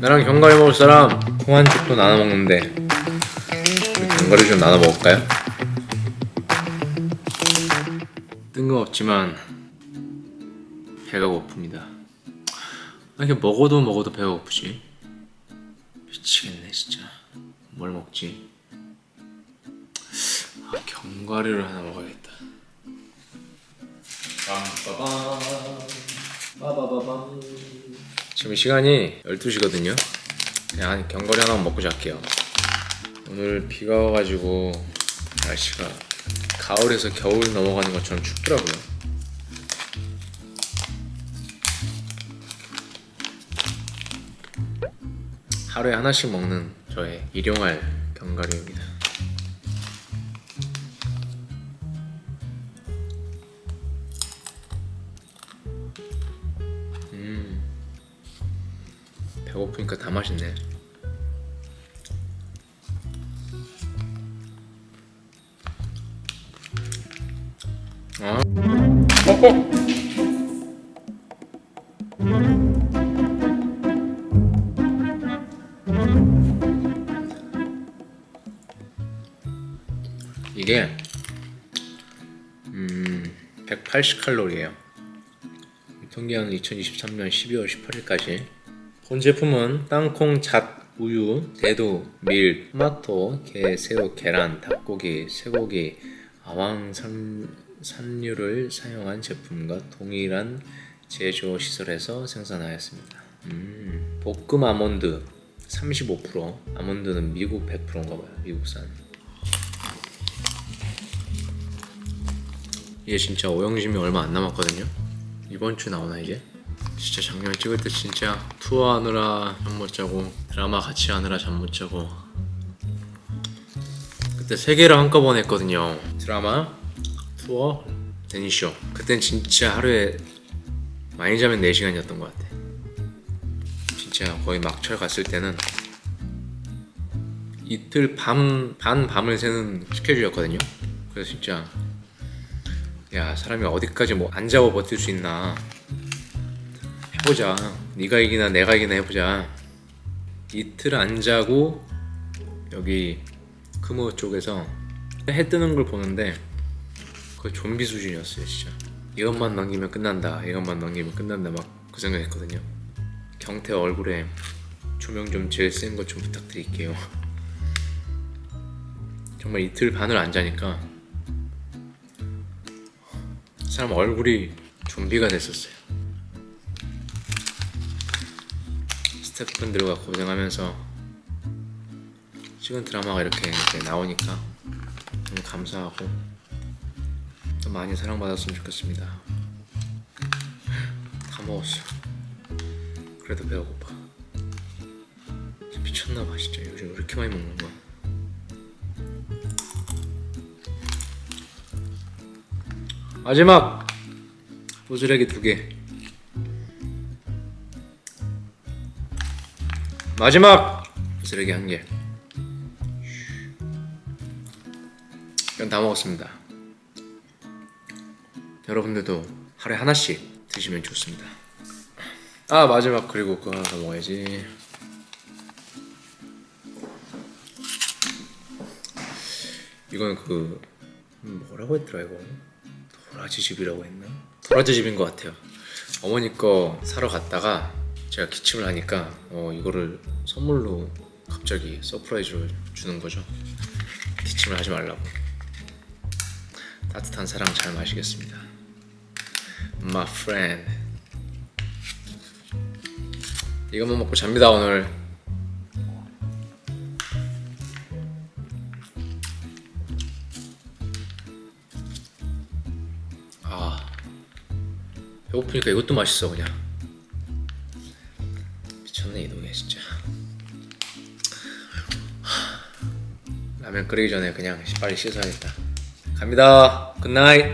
나랑 견과류 먹을 사람 홍한죽도 나눠 먹는데 우리 견과류 좀 나눠 먹을까요? 뜬금없지만 배가 고픕니다. 아, 이게 먹어도 먹어도 배가 고프지. 미치겠네 진짜. 뭘 먹지? 아, 견과류를 하나 먹어야겠다. 빰빠밤 빠바바밤 지금 시간이 12시거든요. 그냥 한 견과류 하나 먹고 잘게요. 오늘 비가 와가지고 날씨가 가을에서 겨울 넘어가는 것처럼 춥더라고요. 하루에 하나씩 먹는 저의 일용할 견과류입니다 배고프니까 다 맛있네. 어? 어? 어? 이게 음 180칼로리예요. 유통기한은 2023년 12월 18일까지 본 제품은 땅콩, 잣, 우유, 대두, 밀, 토마토, 게, 새우, 계란, 닭고기, 쇠고기, 산, 산류를 사용한 제품과 동일한 제조 시설에서 생산하였습니다. 음, 볶음 아몬드 35%, 아몬드는 미국 100%인가 봐요. 미국산. 이게 진짜 오영심이 얼마 안 남았거든요. 이번 주 나오나 이제? 진짜 작년에 찍을 때 진짜 투어하느라 잠 못 자고 드라마 같이 하느라 잠 못 자고. 그때 세 개를 한꺼번에 했거든요. 드라마, 투어, 데니쇼 그땐 진짜 하루에 많이 자면 4시간이었던 것 같아. 진짜 거의 막철 갔을 때는 이틀 밤, 반 밤을 새는 스케줄이었거든요. 그래서 진짜 야 사람이 어디까지 뭐 안 자고 버틸 수 있나 해보자. 네가 이기나 내가 이기나 해보자. 이틀 안 자고 여기 크모 쪽에서 해 뜨는 걸 보는데 거의 좀비 수준이었어요, 진짜. 이것만 넘기면 끝난다. 이것만 넘기면 끝난다. 막 그 생각했거든요. 경태 얼굴에 조명 좀 제일 센 것 좀 부탁드릴게요. 정말 이틀 반을 안 자니까 사람 얼굴이 좀비가 됐었어요. 스태프분들과 고생하면서 찍은 드라마가 이렇게, 나오니까 너무 감사하고 또 많이 사랑받았으면 좋겠습니다. 다 먹었어. 그래도 배가 고파. 진짜 미쳤나봐 진짜 요즘 왜 이렇게 많이 먹는 거야. 마지막 보즈레기 두 개. 마지막 쓰레기 한 개. 이건 다 먹었습니다. 여러분들도 하루에 하나씩 드시면 좋습니다. 아 마지막 그리고 그거 하나 더 먹어야지. 이건 그 음, 뭐라고 했더라 이거 도라지 집이라고 했나? 도라지 집인 것 같아요. 어머니 거 사러 갔다가 제가 기침을 하니까 어, 이거를 선물로 갑자기 서프라이즈로 주는 거죠. 기침을 하지 말라고. 따뜻한 사랑 잘 마시겠습니다. My friend. 이것만 먹고 잡니다 오늘. 아 배고프니까 이것도 맛있어 그냥. 동네 진짜. 하, 라면 끓이기 전에 그냥 빨리 씻어야겠다. 갑니다. 굿나잇